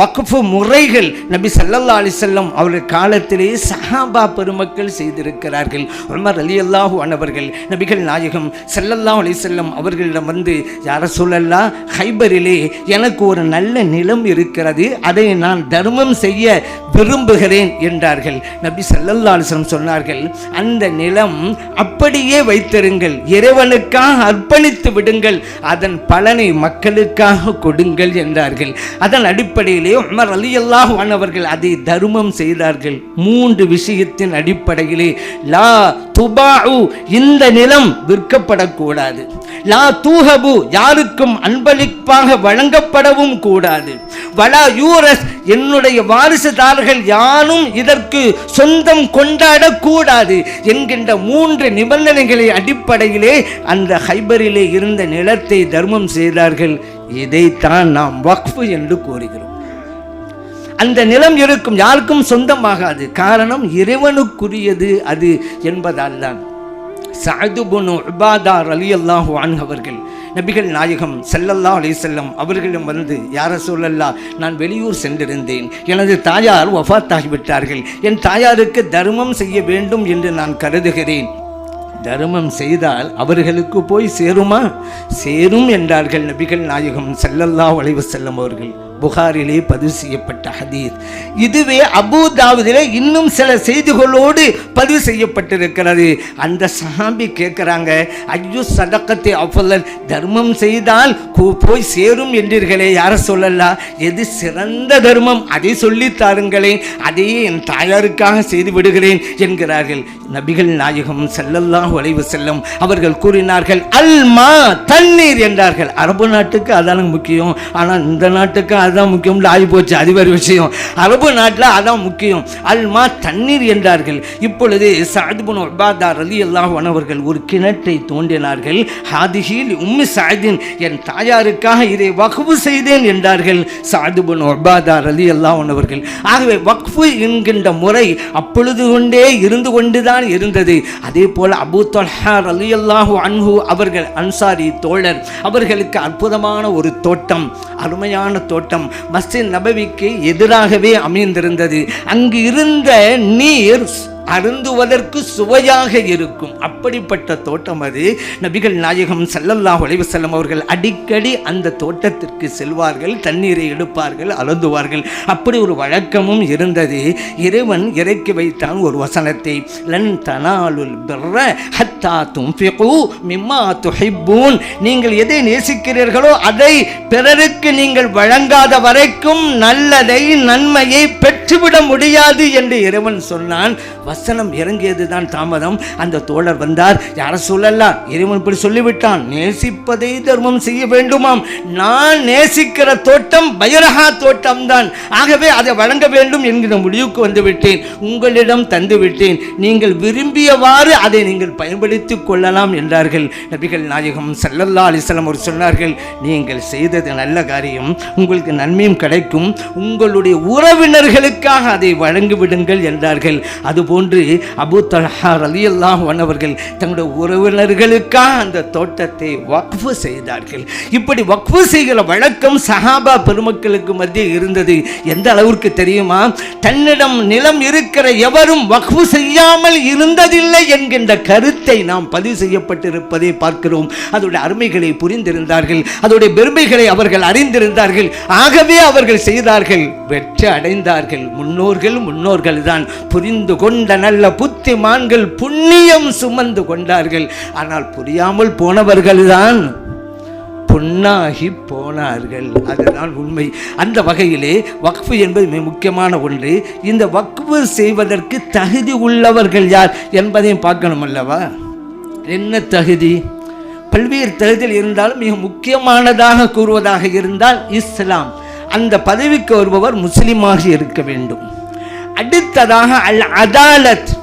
வக்ஃபு முறைகள் நபி சல்லல்லா அலிசல்லம் அவர்கள் காலத்திலேயே சஹாபா பெருமக்கள் செய்திருக்கிறார்கள். உமர் அலி அல்லாஹு அனவர்கள் நபிகள் நாயகம் சல்லல்லா அலிசல்லம் அவர்களிடம் வந்து யார சொல்லல்லா ஹைபரிலே எனக்கு ஒரு நல்ல நிலம் இருக்கிறது அதை நான் தர்மம் செய்ய விரும்புகிறேன் என்றார்கள். நபி சல்லல்லா அலிஸ்லம் சொன்னார்கள் அந்த நிலம் அப்படியே வைத்திருங்கள் இறைவனுக்காக அர்ப்பணித்து விடுங்கள் அதன் பலனை மக்களுக்காக கொடுங்கள் என்றார்கள். அதன் அடிப்படையிலே உமர் அலி அல்லாஹ் அவர்கள் அதை தர்மம் செய்தார்கள். மூன்று விஷயத்தின் அடிப்படையிலே லா துபாஉ இந்த நிலம் விற்கப்படக்கூடாது. லா தூஹபு யாருக்கும் அன்பளிப்பாக வழங்கப்படவும் கூடாது. வலா யூரஸ் என்னுடைய வாரிசுதாரர்கள் யாரும் இதற்கு சொந்தம் கொண்டாடக்கூடாது என்கின்ற மூன்று நிபந்தனைகளை அடிப்படையிலே அந்த ஹைபரிலே இருந்த நிலத்தை தர்மம் செய்தார்கள். இதைத்தான் நாம் வக்ஃபு என்று கூறுகிறோம். அந்த நிலம் இருக்கும் யாருக்கும் சொந்தமாகாது. காரணம் இறைவனுக்குரியது அது என்பதால் தான் சாதுபுனு உபாதார் அலி அல்லாஹு அவர்கள் நபிகள் நாயகம் செல்லல்லா அலிசல்லம் அவர்களிடம் வந்து யார சொல்லல்லா நான் வெளியூர் சென்றிருந்தேன். எனது தாயார் வஃத்தாகிவிட்டார்கள். என் தாயாருக்கு தர்மம் செய்ய வேண்டும் என்று நான் கருதுகிறேன். தர்மம் செய்தால் அவர்களுக்கு போய் சேருமா? சேரும் என்றார்கள் நபிகள் நாயகம் செல்லல்லா வளைவு செல்லம் அவர்கள். புகாரிலே பதிவு செய்யப்பட்ட ஹதீஸ். இதுவே அபுதாவதிலே இன்னும் சில செய்திகளோடு பதிவு செய்யப்பட்டிருக்கிறது. அந்த சஹாபி கேட்குறாங்க ஐயோ சதக்கத்தை அஃபல்லல் தர்மம் செய்தால் போய் சேரும் என்றீர்களே யார சொல்லலாம் எது சிறந்த தர்மம்? அதை சொல்லித் தாருங்களேன் அதையே என் தாயாருக்காக செய்து விடுகிறேன் என்கிறார்கள். நபிகள் நாயகம் செல்லல்லாம் உழைவு செல்லும் அவர்கள் கூறினார்கள் அல்மா தண்ணீர் என்றார்கள். அரபு நாட்டுக்கு அதான முக்கியம் ஆனால் இந்த நாட்டுக்கு அதுதான் முக்கியம்னு ஆகி போச்சு. அது வேறு விஷயம். அரபு நாட்டில் அதான் முக்கியம். அல்மா தண்ணீர் என்றார்கள். இப்பொழுது சாதுபுன் ஒபாதா ரலி அல்லாஹ் அவர்கள் ஒரு கிணற்றை தோண்டினார்கள். ஹாதிஹில் உம்மி சாதின் என் தாயாருக்காக இதை வக்ஃபு செய்தேன் என்றார்கள். சாதுபுன் ஒபாதா அலி அல்லாஹ் அவர்கள். ஆகவே வக்ஃபு என்கின்ற முறை அப்பொழுது கொண்டே இருந்து கொண்டுதான் இருந்தது. அதே போல அபு தொல்ஹார் அலி அல்லாஹு அன்ஹு அவர்கள் அன்சாரி தோழர். அவர்களுக்கு அற்புதமான ஒரு தோட்டம். அருமையான தோட்டம். மஸ்ஜித் நபவிக்கு எதிராகவே அமைந்திருந்தது. அங்கு இருந்த நீர் அருந்துவதற்கு சுவையாக இருக்கும். அப்படிப்பட்ட தோட்டம் அது. நபிகள் நாயகம் சல்லல்லா அலைஹி வஸல்லம் அவர்கள் அடிக்கடி அந்த தோட்டத்திற்கு செல்வார்கள் தண்ணீரை எடுப்பார்கள் அருந்துவார்கள். அப்படி ஒரு வழக்கமும் இருந்தது. இறைவன் இறக்கி வைத்தான் ஒரு வசனத்தை. லன் தனாலுல் பிர்ர ஹத்தா துன்ஃபிகு மிம்மா துஹிப்பூன். நீங்கள் எதை நேசிக்கிறீர்களோ அதை பிறருக்கு நீங்கள் வழங்காத வரைக்கும் நல்லதை நன்மையை பெற்று பெற்றுவிட முடியாது என்று இறைவன் சொன்னான். வசனம் இறங்கியது தான் தாமதம். அந்த தோழர் வந்தார். யார சொல்லலாம் இறைவன் இப்படி சொல்லிவிட்டான். நேசிப்பதை தர்மம் செய்ய வேண்டுமாம். நான் நேசிக்கிற தோட்டம் பைரஹா தோட்டம் தான் ஆகவே அதை வழங்க வேண்டும் என்கிற முடிவுக்கு வந்துவிட்டேன். உங்களிடம் தந்துவிட்டேன். நீங்கள் விரும்பியவாறு அதை நீங்கள் பயன்படுத்திக் கொள்ளலாம் என்றார்கள். நபிகள் நாயகம் சல்லல்லா அலிஸ்லாம் அவர் சொன்னார்கள் நீங்கள் செய்தது நல்ல காரியம். உங்களுக்கு நன்மையும் கிடைக்கும். உங்களுடைய உறவினர்களுக்கு உறவினர்களுக்காக அதை வழங்கிவிடுங்கள் என்றார்கள். அதுபோன்று அபு தலஹா அலியல்லாம் அவர்கள் தங்களுடைய உறவினர்களுக்காக அந்த தோட்டத்தை வக்ஃபு செய்தார்கள். இப்படி வக்ஃபு செய்கிற வழக்கம் சஹாபா பெருமக்களுக்கு மத்தியில் இருந்தது. எந்த அளவிற்கு தெரியுமா? தன்னிடம் நிலம் இருக்கிற எவரும் வக்ஃபு செய்யாமல் இருந்ததில்லை என்கின்ற கருத்தை நாம் பதிவு செய்யப்பட்டிருப்பதை பார்க்கிறோம். அதோடைய அருமைகளை புரிந்திருந்தார்கள். அதோடைய பெருமைகளை அவர்கள் அறிந்திருந்தார்கள். ஆகவே அவர்கள் செய்தார்கள். வெற்றி அடைந்தார்கள். முன்னோர்கள் முன்னோர்கள் தான் புரிந்து கொண்ட நல்ல புத்திமான்கள் புண்ணியம் சுமந்து கொண்டார்கள். ஆனால் புரியாமல் போனவர்கள் தான் பொன்னாகி போனார்கள். அதுதான் உண்மை. அந்த வகையிலே வக்ஃபு என்பது மிக முக்கியமான ஒன்று. இந்த வக்ஃபு செய்வதற்கு தகுதி உள்ளவர்கள் யார் என்பதையும் பார்க்கணும் அல்லவா? என்ன தகுதி? பல்வேறு தகுதியில் இருந்தாலும் மிக முக்கியமானதாக கூறுவதாக இருந்தால் இஸ்லாம். அந்த பதவிக்கு வருபவர் முஸ்லிமாக இருக்க வேண்டும். அடுத்ததாக அல் அதாலத்.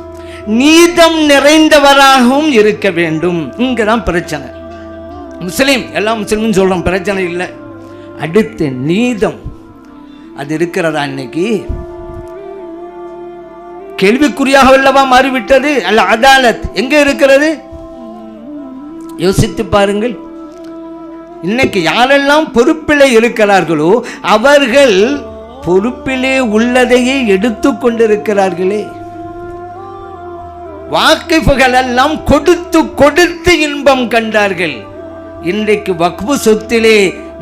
நீதம் நிறைந்தவராகவும் இருக்க வேண்டும். இங்கே தான் பிரச்சனை. முஸ்லீம் எல்லாம் முஸ்லீம்னு சொல்கிறோம் பிரச்சனை இல்லை. அடுத்து நீதம். அது இருக்கிறதா இன்னைக்கு? கேள்விக்குறியாக அல்லவா மாறிவிட்டது? அல்ல அதாலத். எங்கே இருக்கிறது? யோசித்து பாருங்கள். இன்னைக்கு யாரெல்லாம் பொறுப்பில் இருக்கிறார்களோ அவர்கள் பொறுப்பிலே உள்ளதையே எடுத்து கொண்டிருக்கிறார்களே. வாக்கிப்புகள் எல்லாம் கொடுத்து கொடுத்து இன்பம் கண்டார்கள். இன்றைக்கு வக்பு சொத்திலே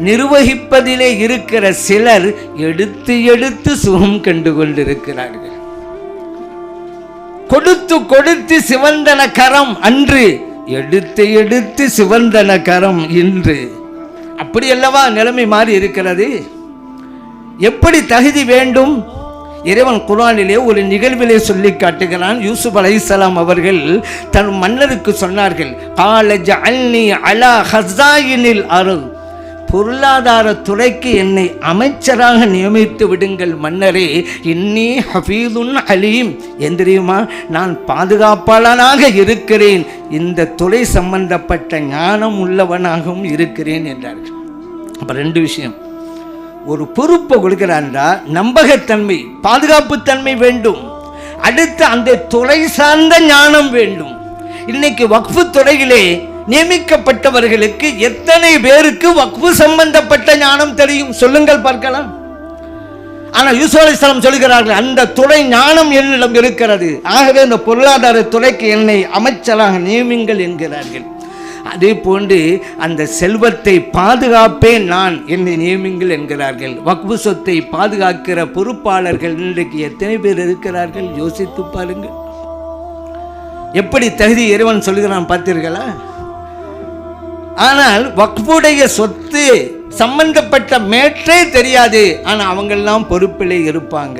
நிர்வகிப்பதிலே இருக்கிற சிலர் எடுத்து எடுத்து சுகம் கண்டு கொண்டிருக்கிறார்கள். கொடுத்து கொடுத்து சிவந்தன கரம் அன்று எடுத்து எடுத்து சிவந்தன கரம் இன்று. அப்படி அல்லவா நிலைமை மாறி இருக்கிறது? எப்படி தகுதி வேண்டும்? இறைவன் குரானிலே ஒரு நிகழ்விலே சொல்லி காட்டுகிறான். யூசுப் அலைஹிஸ்ஸலாம் அவர்கள் தன் மன்னருக்கு சொன்னார்கள் கால ஜஅல்னி அலா ஹஸாயினில் அருள். பொருளாதார துறைக்கு என்னை அமைச்சராக நியமித்து விடுங்கள் மன்னரே இன்னி ஹபீதுன் அலீம். என் தெரியுமா? நான் பாதுகாப்பாளனாக இருக்கிறேன். இந்த துறை சம்பந்தப்பட்ட ஞானம் உள்ளவனாகவும் இருக்கிறேன் என்றார்கள். அப்போ ரெண்டு விஷயம். ஒரு பொறுப்பை கொடுக்கிறான்டா நம்பகத்தன்மை பாதுகாப்புத்தன்மை வேண்டும். அடுத்து அந்த துறை சார்ந்த ஞானம் வேண்டும். இன்னைக்கு வக்ஃபு துறையிலே நியமிக்கப்பட்டவர்களுக்கு எத்தனை பேருக்கு வக்ஃபு சம்பந்தப்பட்ட ஞானம் தெரியும்? சொல்லுங்கள் பார்க்கலாம். ஆனால் யூசுப் அலைஹிஸ்ஸலாம் சொல்கிறார்கள் அந்த துறை ஞானம் என்னிடம் இருக்கிறது. ஆகவே இந்த பொருளாதார துறைக்கு என்னை அமைச்சராக நியமிங்கள் என்கிறார்கள். அதே போன்று அந்த செல்வத்தை பாதுகாப்பேன் நான் என்னை நியமிங்கள் என்கிறார்கள். வக்பு சொத்தை பாதுகாக்கிற பொறுப்பாளர்கள் இன்றைக்கு எத்தனை பேர் இருக்கிறார்கள்? யோசித்து பாருங்கள். எப்படி தகுதி இறைவன் சொல்லுகிறான் பார்த்தீர்களா? ஆனால் வக்புடைய சொத்து சம்பந்தப்பட்ட மேற்றே தெரியாது. ஆனால் அவங்கெல்லாம் பொறுப்பிலே இருப்பாங்க.